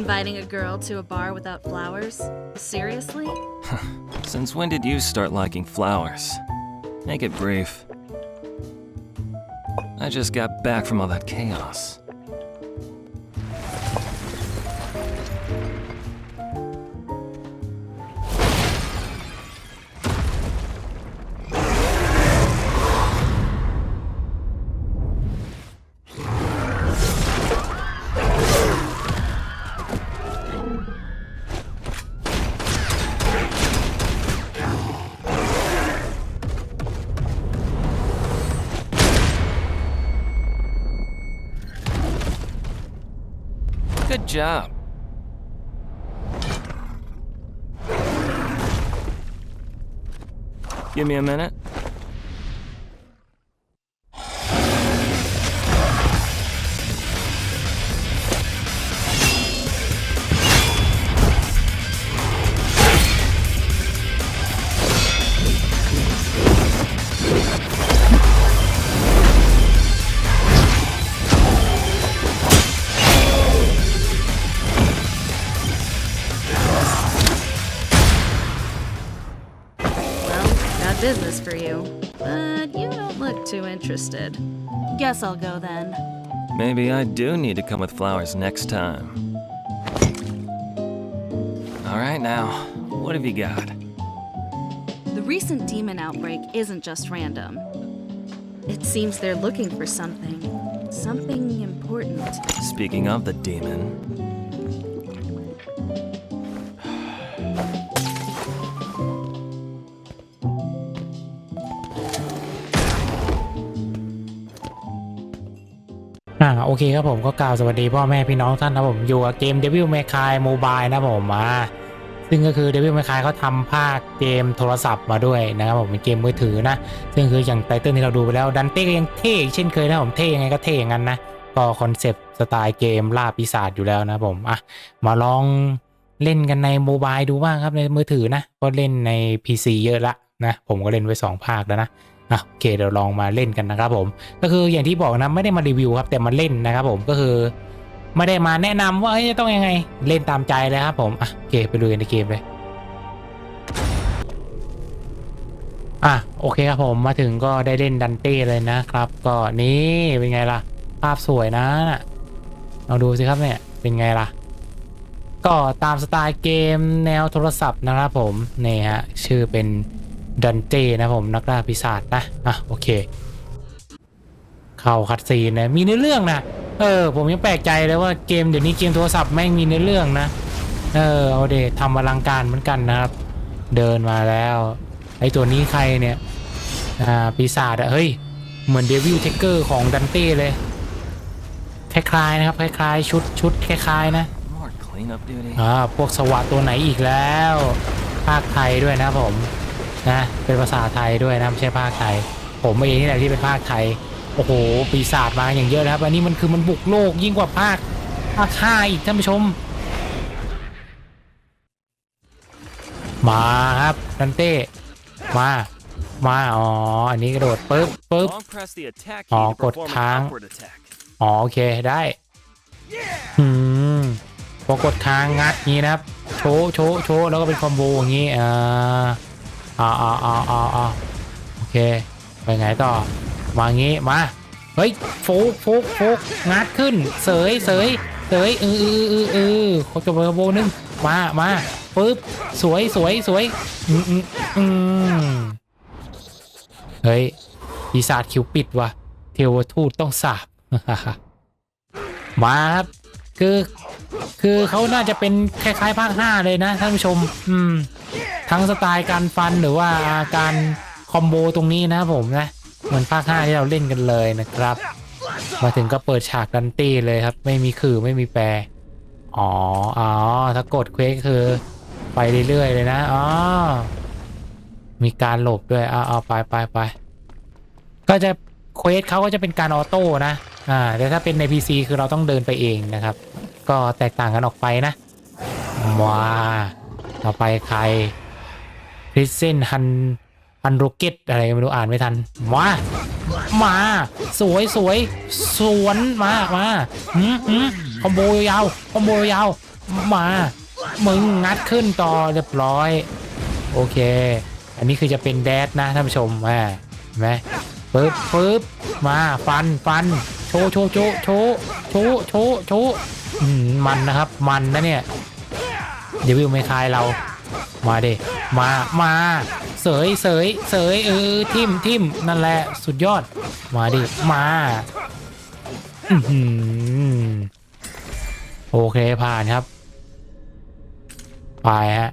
Inviting a girl to a bar without flowers? Seriously? Since when did you start liking flowers? Make it brief. I just got back from all that chaos. Job. Give me a minute. Interested. Guess I'll go then. Maybe I do need to come with flowers next time. Alright now, what have you got? The recent demon outbreak isn't just random. It seems they're looking for something. Something important. Speaking of the demon, โอเคครับผมก็กล่าวสวัสดีพ่อแม่พี่น้องท่านนะผมอยู่กับเกม Devil May Cry Mobile นะผมมาซึ่งก็คือ Devil May Cry เขาทำภาคเกมโทรศัพท์มาด้วยนะครับผมเป็นเกมมือถือนะ ซึ่งคืออย่างไตเติ้ลที่เราดูไปแล้วดันเต้ก็ยังเท่เช่นเคยนะผมเท่ยังไงก็เท่อย่างนั้นนะก็คอนเซปต์สไตล์เกมล่าปีศาจอยู่แล้วนะผมอะมาลองเล่นกันในโมบายดูบ้างครับในมือถือนะก็เล่นใน PC เยอะละนะผมก็เล่นไว้สองภาคแล้วนะ อะโอเคเดี๋ยวลองมาเล่นกันนะครับผมก็คืออย่างที่บอกนะไม่ได้มารีวิวครับแต่มาเล่นนะครับผมก็คือไม่ได้มาแนะนำว่าจะต้องยังไงเล่นตามใจเลยครับผมอะโอเคไปดูกันในเกมเลยอะโอเคครับผมมาถึงก็ได้เล่นดันเต้เลยนะครับ ก็นี่เป็นไงล่ะ ภาพสวยนะน่ะลองดูสิครับเนี่ยเป็นไงล่ะ ก็ตามสไตล์เกมแนวโทรศัพท์นะครับผมนี่ฮะชื่อเป็น ดันเต้นะผมนักล่าปีศาจนะอะโอเค เข้าคัดซีนนะมีเนื้อเรื่องนะเออ ผมยังแปลกใจเลยว่าเกมเดี๋ยวนี้เกมโทรศัพท์แม่งมีเนื้อเรื่องนะเออเอาเดทำอลังการเหมือนกันนะครับ เดินมาแล้วไอตัวนี้ใครเนี่ยอ่าปีศาจอะเฮ้ยเหมือนเดวิลเทคเกอร์ของดันเต้เลยคล้ายๆนะครับคล้ายๆชุดชุดคล้ายๆนะ more cleanup duty. อ่าพวกสวัสดตัวไหนอีกแล้วภาคไทยด้วยนะผม นะเป็นภาษาไทยด้วยนะไม่ใช่ภาคไทย ผมเองนี่แหละที่เป็นภาคไทยโอ้โหปีศาจมาอย่างเยอะนะครับอันนี้มันคือมันบุกโลกยิ่งกว่าภาคภาคห้าอีกท่านผู้ชม มาครับดันเต้มามาอ๋ออันนี้กระโดดปึ๊บปึ๊บ Long press the attack Ồ, key to cột perform an tháng. upward attack. อ๋อโอเคได้อืมพอกดค้างงัดงี้นะครับ โชว์โชว์โชว์แล้วก็เป็นคอมโบอย่างงี้อ่า อ่าอ่าอ่าอ่าอ่าโอเค ไปไงต่อ มางี้ มา เฮ้ยโฟกโฟกโฟกงัดขึ้น เสยเสยเสยเออเออเออเออขอจบคอมโบนึง มามาปึ๊บ สวยสวยสวยอืมอืมอืมเฮ้ยปีศาจคิวปิดว่ะ เทวทูตต้องสาบมาครับคือ คือเขาน่าจะเป็นคล้ายๆภาค5เลยนะท่านผู้ชม อืม ทั้งสไตล์การฟันหรือว่าการคอมโบตรงนี้นะครับผมนะ เหมือนภาค 5 ที่เราเล่นกันเลยนะครับ มาถึงก็เปิดฉากดันตี้เลยครับ ไม่มีคือไม่มีแปร อ๋อ อ๋อ ถ้ากดเควกคือ ไปเรื่อยๆเลยนะ อ๋อ มีการหลบด้วย เอาเอาไปไปไป ก็จะเควสเขาก็จะเป็นการออโต้นะ อ่า แต่ถ้าเป็นใน PC คือเราต้องเดินไปเองนะครับ ก็แตกต่างกันออกไปนะว้า ต่อไปใครคริสเซนฮันฮันโรเกตอะไรไม่รู้อ่านไม่ทันว้ามา สวยสวยสวนมามาหืมหืมคอมโบยาวคอมโบยาว มา มึงงัดขึ้นต่อเรียบร้อย โอเค อันนี้คือจะเป็นแดดนะท่านผู้ชมอ่าเห็นไหมปึ๊บปึ๊บมาฟันฟันโชว์โชว์โชว์โชว์โชว์โชว์โชว์มันนะครับ มันนะเนี่ย เดวิลไม่คายเรา มาเดมา มา เสยเสยเสยเออทิมทิมนั่นแหละ สุดยอด มาดิ มาอื้อหือโอเคผ่านครับ ไปฮะ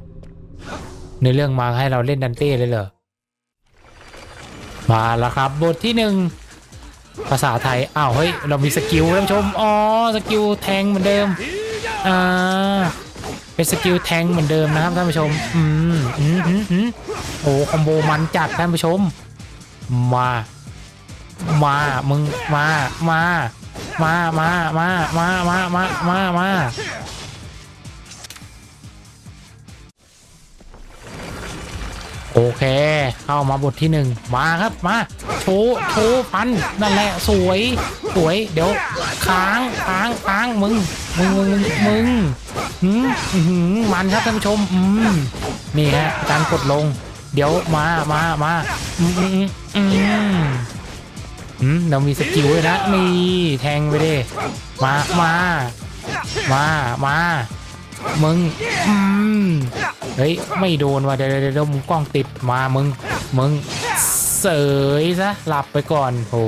ในเรื่องมาให้เราเล่นดันเต้เลยเหรอ มาแล้วครับ บทที่หนึ่งภาษาไทย อ้าว เฮ้ย เรามีสกิลท่านชม อ๋อ สกิลแทงเหมือนเดิม อ่า เป็นสกิลแทงเหมือนเดิมนะครับท่านผู้ชม อืมอืมอืมโอ้คอมโบมันจัดท่านผู้ชม มา มา มึง มา มา มา มา มา มา มา มา มา มา โอเค เข้ามาบทที่หนึ่ง มาครับ มา โชว์ โชว์ฟัน นั่นแหละ สวย สวย เดี๋ยว ค้าง ค้าง ค้าง มึง มึง มึง มึงหื มันครับท่านผู้ชมนี่ฮะการกดลง เดี๋ยวมามามาเรามีสกิลด้วยนะนี่แทงไปดิมามามามามึงเฮ้ยไม่โดนว่ะเดี๋ยวเดี๋ยวเดี๋ยวมุมกล้องติดมามึงมึงเสยซะหลับไปก่อนโอ้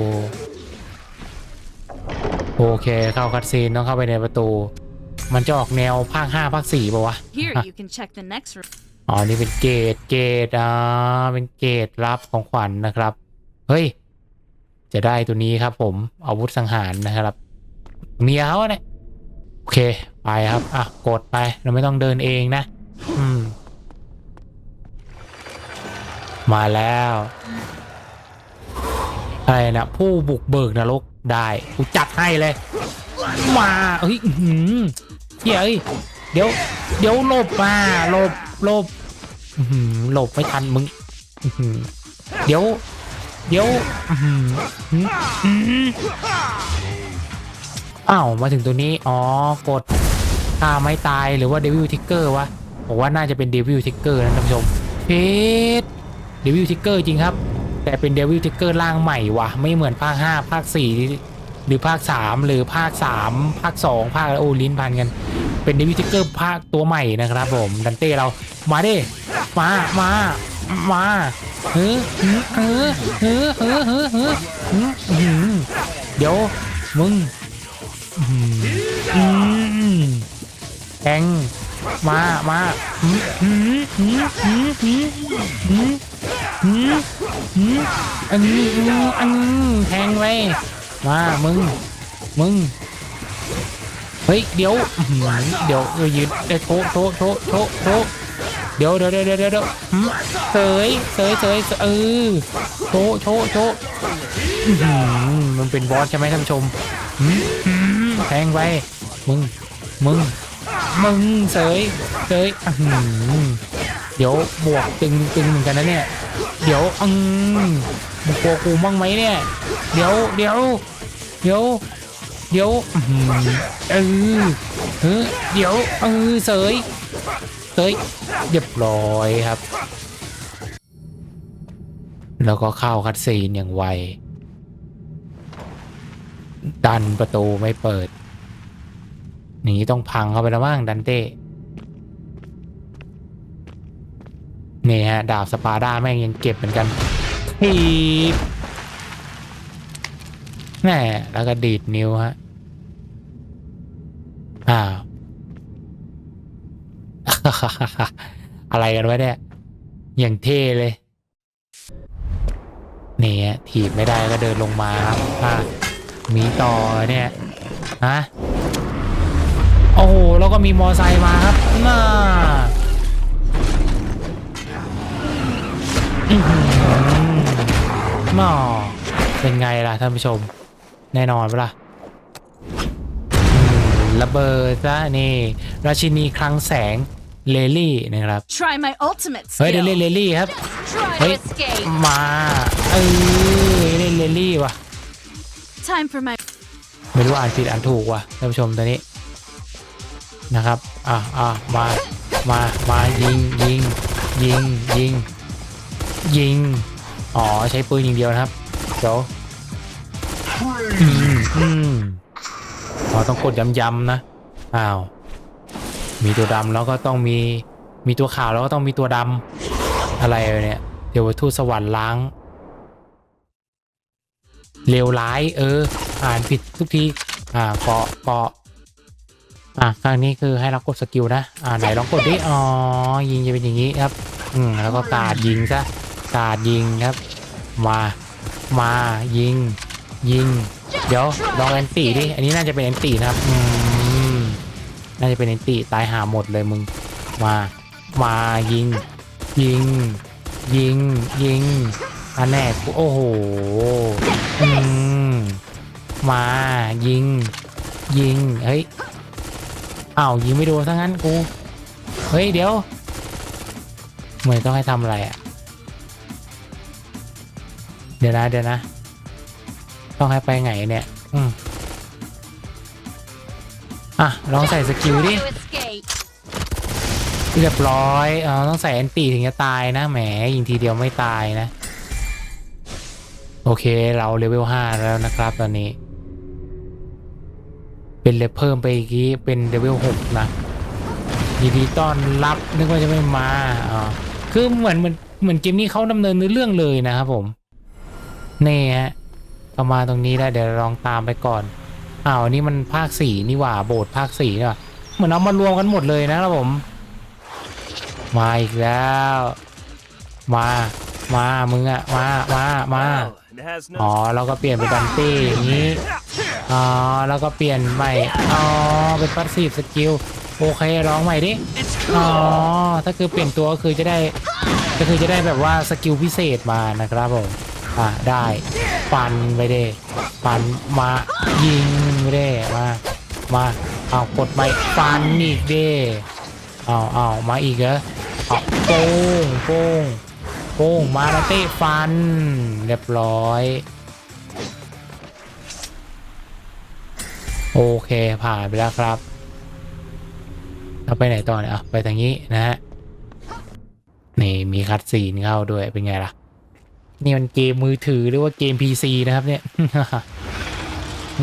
โอเคเข้าคัดซีนต้องเข้าไปในประตู มันจะออกแนวภาค5ภาค4ป่าวะ Here, Huh. you can check the next room. อ๋อ นี่เป็นเกตเกตอ่าเป็นเกตรับของขวัญนะครับ เฮ้ย จะได้ตัวนี้ครับผม อาวุธสังหารนะครับ เมียเขาเนี่ย โอเค ไปครับ อะ กดไป เราไม่ต้องเดินเองนะ อืม มาแล้วอะไรนะ ผู้บุกเบิกนรกได้ กูจัดให้เลย มาเฮ้ยอื้อหือ เฮ้ยเอ้ยเดี๋ยว เดี๋ยวหลบมาหลบหลบหลบไม่ทันมึงเดี๋ยว เดี๋ยวอื้อหืออื้อหืออ้าวมาถึงตัวนี้ อ๋อกดฆ่าไม่ตายหรือว่าเดวิลทิกเกอร์วะผมว่าน่าจะเป็นเดวิลทิกเกอร์นะท่านผู้ชมเพชเดวิลทิกเกอร์จริงครับ แต่เป็นเดวิลทิกเกอร์ร่างใหม่วะไม่เหมือนภาค 5 ภาค 4 หรือภาค 3 หรือภาค 3 ภาค 2 ภาคโอลิ้นพันกัน เป็นเดวิทิเกอร์ภาคตัวใหม่นะครับผมดันเต้เรามาเด้มามามาเฮ้อเฮ้อเฮ้อเฮ้อเฮ้อเฮ้อเดี๋ยวมึงแทงมา มาอันนี้อันนี้แทงไว้ มามึง มึง เฮ้ย เดี๋ยว เดี๋ยวเออยืนเอ้ยโถโถโถโถโถเดี๋ยวเดี๋ยวเดี๋ยวเดี๋ยวเดี๋ยวเสยเสยเสยเสยเออโถโถโถมันเป็นบอสใช่ไหมท่านผู้ชมแทงไป มึง มึง มึงเสยเสยเดี๋ยวบวกตึงตึงเหมือนกันนะเนี่ย เดี๋ยวอืม กลัวกูบ้างไหมเนี่ย เดี๋ยวเดี๋ยวเดี๋ยวเดี๋ยวเออเออเดี๋ยวเออเสยเสยเรียบร้อยครับ แล้วก็เข้าคัดซีนอย่างไว ดันประตูไม่เปิดหนีต้องพังเข้าไปแล้วมั้งดันเต้นี่ฮะ ดาบสปาร์ด้าแม่งยังเก็บเหมือนกัน ทีบแน่แล้วก็ดีดนิ้วฮะอ้าว อะไรกันวะเนี่ย อย่างเท่เลย นี่ฮะถีบไม่ได้ก็เดินลงมาครับอะมีต่อเนี่ย ฮะ โอ้โห แล้วก็มีมอไซค์มาครับน่า อื้อหือน่าเป็นไงล่ะท่านผู้ชม แน่นอนปะล่ะระเบิดซะนี่ ราชินีคลังแสงเลลี่นะครับ Try my ultimate เฮ้ยได้ skill. เล่นเลลี่ครับ Try Wait. to escape. มาเออเล่นเลลี่ว่ะ Time for my ไม่รู้อ่านผิดอ่านถูกว่ะท่านผู้ชมตอนนี้นะครับ อะอะมา มา มายิงยิงยิงยิงยิง อ๋อใช้ปืนอย่างเดียวนะครับเดี๋ยวอืมอืมอ๋อต้องกดย้ำๆนะอ้าวมีตัวดำแล้วก็ต้องมีมีตัวขาวแล้วก็ต้องมีตัวดำอะไรเนี่ยเดี๋ยวทูตสวรรค์ล้างเลวร้ายเออ อ่านผิดทุกทีอ่าเกาะเกาะอะครั้งนี้คือให้เรากดสกิลนะอ่าไหนลองกดดิอ๋อยิงจะเป็นอย่างนี้ครับ อืมแล้วก็กาดยิงซะ กาดยิงครับ มามายิง ยิง เดี๋ยวลองแอนตี้ดิ อันนี้น่าจะเป็นแอนตี้นะครับอืมน่าจะเป็นแอนตี้ตายหาหมดเลยมึง มา มายิง ยิง ยิง ยิงอันแน่กูโอ้โหอืมมายิง ยิง เฮ้ยอ้าวยิงไม่โดนซะงั้นกู เฮ้ยเดี๋ยวเหมือนต้องให้ทำอะไรอะ เดี๋ยวนะเดี๋ยวนะ ต้องให้ไปไงเนี่ย อืมอะ ลองใส่สกิลดิ เรียบร้อยเออต้องใส่แอนตี้ถึงจะตายนะ แหมยิงทีเดียวไม่ตายนะ โอเคเราเลเวลห้าแล้วนะครับตอนนี้ เป็นเลเพิ่มไปอีกทีเป็นเลเวลหกนะยินดีต้อนรับนึกว่าจะไม่มาอ๋อคือเหมือนเหมือนเหมือนเกมนี้เขาดำเนินเนื้อเรื่องเลยนะครับผม นี่ฮะเข้ามาตรงนี้แล้วเดี๋ยวลองตามไปก่อนอ้าวนี่มันภาคสี่นี่หว่าโบสถ์ภาคสี่นี่หว่าเหมือนเอามารวมกันหมดเลยนะครับผม มาอีกแล้ว มา มามึงอะมามามาอ๋อเราก็เปลี่ยนเป็นดันตี้อย่างนี้อ๋อแล้วก็เปลี่ยนใหม่อ๋อเป็นพัสซีฟสกิลโอเคร้องใหม่ดิอ๋อถ้าคือเปลี่ยนตัวก็คือจะได้ก็คือจะได้แบบว่าสกิลพิเศษมานะครับผม อะได้ฟันไปเด้ฟันมายิงไปเด้มามาเอากดไปฟันอีกเด้เอาเอามาอีกเหรอเอาโป้งโป้งโป้งมาแล้วเต้ฟัน เรียบร้อยโอเคผ่านไปแล้วครับเราไปไหนต่อเนี่ยอะไปทางนี้นะฮะนี่มีคัดซีนเข้าด้วยเป็นไงล่ะ นี่มันเกมมือถือหรือว่าเกม PC นะครับเนี่ย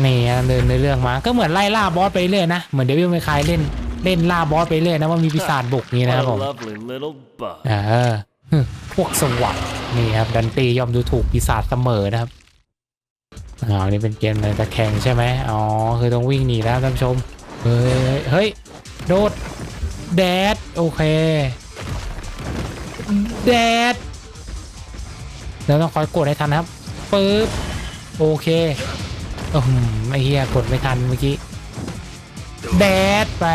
นี่ฮะเดินในเรื่องมา ก็เหมือนไล่ล่าบอสไปเรื่อยนะ เหมือนเดวิลไม่คายเล่นเล่นล่าบอสไปเรื่อยนะว่ามีปีศาจบุกนี่ what นะครับ a ผม lovely little bug. เออฮึพวกสวัสดนี่ครับดันตียอมดูถูกปีศาจเสมอนะครับอ๋อนี่เป็นเกมในตะแคงใช่ไหมอ๋อคือต้องวิ่งหนีแล้วท่านผู้ชมเฮ้ยเฮ้ยโดดแดดโอเคแดด แล้วต้องคอยกดให้ทันนะครับปึ๊บโอเคอืมไอ้เหี้ยกดไม่ทันเมื่อกี้แดดไป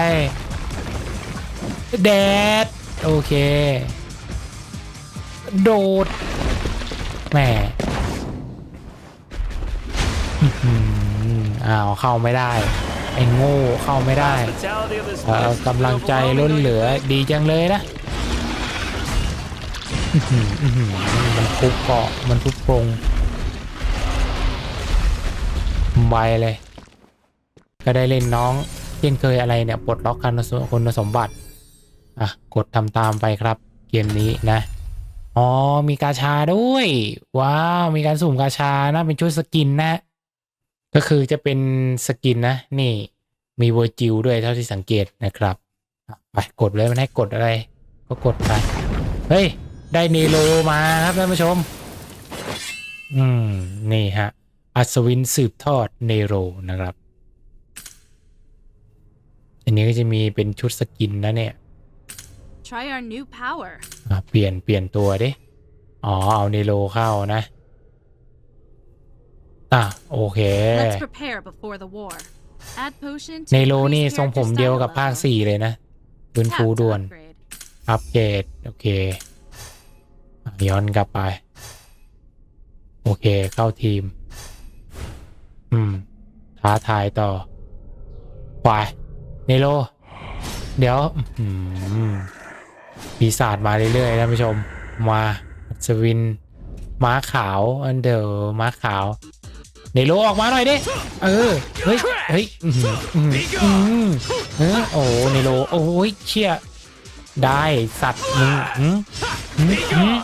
แดดโอเค โดดแหมอื้อหืออ้าวเข้าไม่ได้ ไอ้โง่เข้าไม่ได้ Hospitality of this เอ่อ place is กำลังใจ overwhelming, ล้น don't you เหลือ think? ดีจังเลยนะอื้อหืออื้อหือ มันทุบเกาะมันทุบกรงไวเลย ก็ได้เล่นน้องเช่นเคยอะไรเนี่ยปลดล็อกการคุณสมบัติ อะ กดทำตามไปครับ เกมนี้นะ อ๋อ มีกาชาด้วย ว้าว มีการสุ่มกาชานะเป็นชุดสกินนะ ก็คือจะเป็นสกินนะ นี่มีเวอร์จิลด้วยเท่าที่สังเกตนะครับ ไปกดเลยมันให้กดอะไร ก็กดไป เฮ้ย ได้เนโรมาครับท่านผู้ชม อืม นี่ฮะ อัศวินสืบทอดเนโรนะครับ อันนี้ก็จะมีเป็นชุดสกินนะเนี่ย Try our new power. อะเปลี่ยนเปลี่ยนตัวดิ อ๋อ เอาเนโรเข้านะ อะ โอเค Let's prepare before the war. Add potion to เนโร increase นี่ทรงผม character เดียว style กับภาค level. สี่เลยนะปืน Tap ฟู to ด่วน upgrade. อัปเกรด โอเคอะ ย้อนกลับไป โอเคเข้าทีม อืม ท้าทายต่อไปเนโรเดี๋ยวปีศาจมาเรื่อยๆท่านผู้ชม มาอัศวิน ม้าขาว อันเดอร์ม้าขาวเนโรออกมาหน่อยดิ เออ เฮ้ย เฮ้ย อือหืออือหืออือเออโอ้เนโรโอ้ยเชี่ยได้สัตว์มึงหืมหืม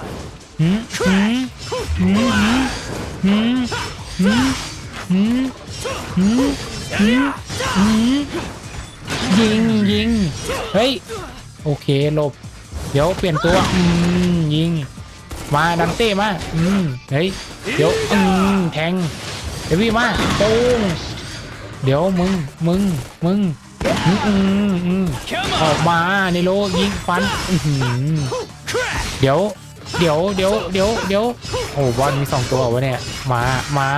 ยิงยิงเฮ้ย โอเคหลบ เดี๋ยวเปลี่ยนตัวอืมยิง มาดันเต้มาอืมเฮ้ยเดี๋ยวอืมแทงเดวี่มาโป้งเดี๋ยวมึงมึงมึงอืมอืมออกมาในโลยิงฟันเดี๋ยว เดี๋ยวเดี๋ยวเดี๋ยวเดี๋ยวโอ้บอลมีสองตัววะเนี่ยมามา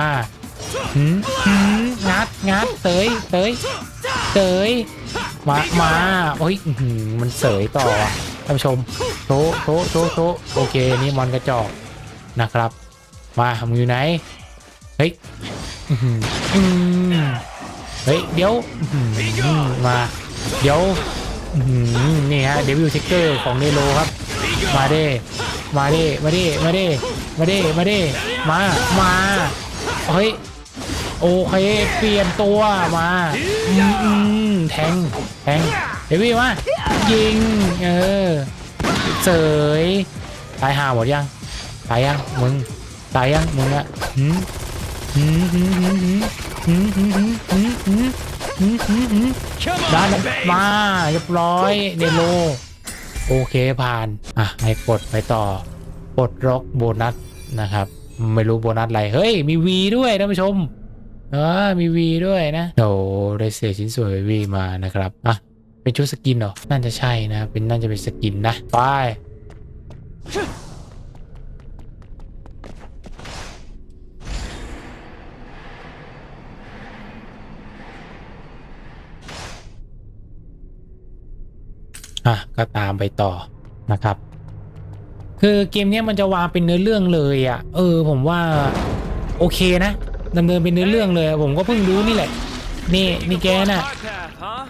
หืมหืมงัดงัดเตยเตยเตยมามาโอ้ยหือมันเสยต่อท่านผู้ชมโถโถโถโถโอเคนี่มอนกระจอกนะครับ มามึงอยู่ไหนเฮ้ยอืมเฮ้ยเดี๋ยวมาเดี๋ยวนี่ฮะเดวิลเทคเกอร์ของเนโรครับ มาเด้ มาด้มาด้มาด้มาด้มาด้มา มาเฮ้ยโอเคเปลี่ยนตัวมาอืมแทงแทงเดวิลมายิงเออเสยตายห่าหมดยังตายยังมึงตายยังมึงอะหืมหืมหืมหืมหืมหืมหืมหืมหืมหืมหืมหืมด้านมาเรียบร้อยเนโล โอเคผ่าน อะให้กดไปต่อปลดล็อกโบนัสนะครับ ไม่รู้โบนัสอะไร เฮ้ย มีวีด้วยท่านผู้ชมเออมีวีด้วยนะโอ้ได้เศษชิ้นส่วนวีมานะครับ อะ เป็นชุดสกินเหรอ น่าจะใช่นะ เป็นน่าจะเป็นสกินนะ ไป อะก็ตามไปต่อนะครับ คือเกมเนี้ยมันจะวางเป็นเนื้อเรื่องเลยอะ่ะ เออ ผมว่าโอเคนะดำเนินเป็นเนื้อเรื่องเลย ผมก็เพิ่งรู้นี่แหละ นี่นี่แกน่ะ Path, huh?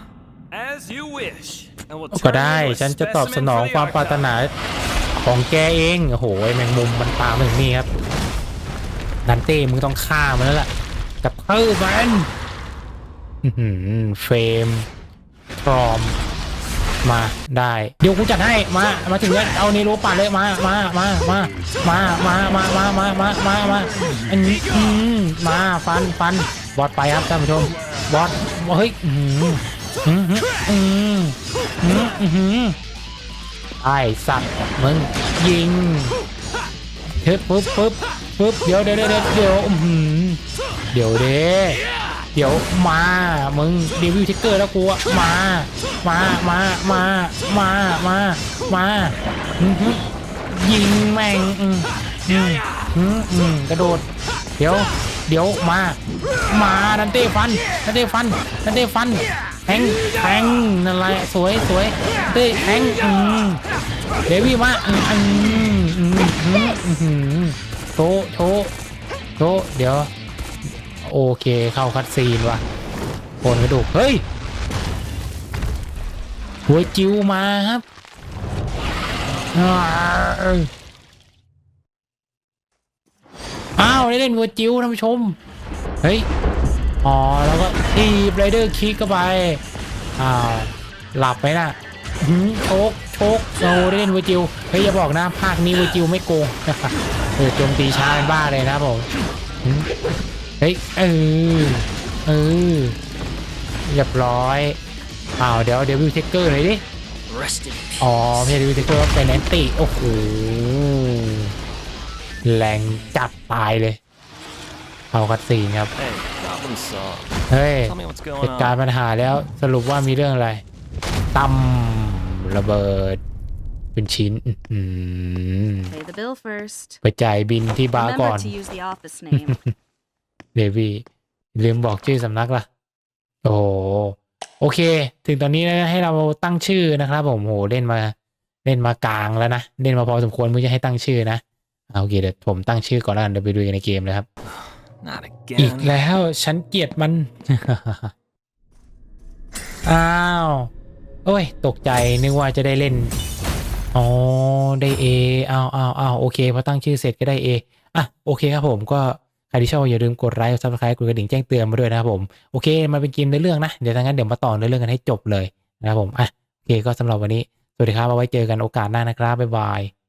As you wish. And we'll ก็ turn ได้ you into a ฉันจะตอบส specimen นอง for the ความปรารถ archive. นาของแกเองโอ้โหไอ้แมงมุมมันตามมาถึงนี่ครับดันเต้มึงต้องฆ่ามันแล้วล่ะกระเทืบมันอื้อหือเฟรมพร้อม มาได้เดี๋ยวกูจัดให้มามาถึงแล้วเอาเนโรปัดเลยมามามามามามามามามามามามาอันนี้มาฟันฟันบอสไปครับท่านผู้ชมบอสเฮ้ยอืมอืมอืมอืมอือไอ้สัตว์มึงยิงเฮ้ยปุ๊บปุ๊บปุ๊บเดี๋ยวเดี๋ยวเดี๋ยวเดี๋ยวอือเดี๋ยวเด้ เดี๋ยวมามึงเดวิลทิกเกอร์แล้วกูอะมามามามามามามายิงแม่งอืมอืมอืมกระโดด เดี๋ยว เดี๋ยวมา มาดันเต้ฟันดันเต้ฟันดันเต้ฟันแทงแทงนั่นไรสวยสวยเต้แทงอืมเดวี่มาอืมอืมอืมอืมโชโชโชเดี๋ยว โอเคเข้าคัดซีนว่ะโคนกระดูก เฮ้ย หัวจิวมาครับอ้าวได้เล่นหัวจิวท่านผู้ชม เฮ้ย อ๋อ แล้วก็ทีบไรเดอร์คิกเข้าไป อ้าว หลับไหมน่ะหืมโชกโชกโอ้ได้เล่นเวจิวเฮ้ยอย่าบอกนะภาคนี้เวจิวไม่โกงเออโจมตีช้าเป็นบ้าเลยนะผม ฮ้ยเออเออเรียบร้อยอ้าวเดี๋ยวเดี๋ยววิวเทคเกอร์หน่อยดิ Rest in peace. อ๋อไม่ใช่วิวเทคเกอร์เป็นแอนตี้โอ้โหแรงจัดตายเลยเอาคัดซีนครับ Hey, problem solved. เฮ้ย Tell me what's เห going ตุการณ์ on. ปัญหาแล้วสรุปว่ามีเรื่องอะไรตั้มระเบิดเป็นชิ้นอื้อหือ Pay the bill first. ไปจ่ายบินที่บาร์ก่อน เดวี่ลืมบอกชื่อสำนักล่ะโอ้โหโอเค ถึงตอนนี้นะให้เราตั้งชื่อนะครับผมโหเล่นมาเล่นมากลางแล้วนะ เล่นมาพอสมควรมึงจะให้ตั้งชื่อนะเอาโอเคเดี๋ยวผมตั้งชื่อก่อนแล้วกันเดี๋ยวไปดูกันในเกมเลยครับ Not อีก again. แล้วฉันเกลียดมัน อ้าว โอ้ย ตกใจนึกว่าจะได้เล่น อ๋อ ได้ A อ้าวอ้าวอ้าวโอเคพอตั้งชื่อเสร็จก็ได้ A อะโอเคครับผมก็ใครที่ชอบอย่าลืมกดไลค์กดซับสไครต์กดกระดิ่งแจ้งเตือนมาด้วยนะครับผมโอเคมาเป็นเกมในเรื่องนะเดี๋ยวทางนั้นเดี๋ยวมาต่อในเรื่องกันให้จบเลยนะครับผมอะโอเคก็สำหรับวันนี้สวัสดีครับเอาไว้เจอกันโอกาสหน้านะครับบ๊ายบาย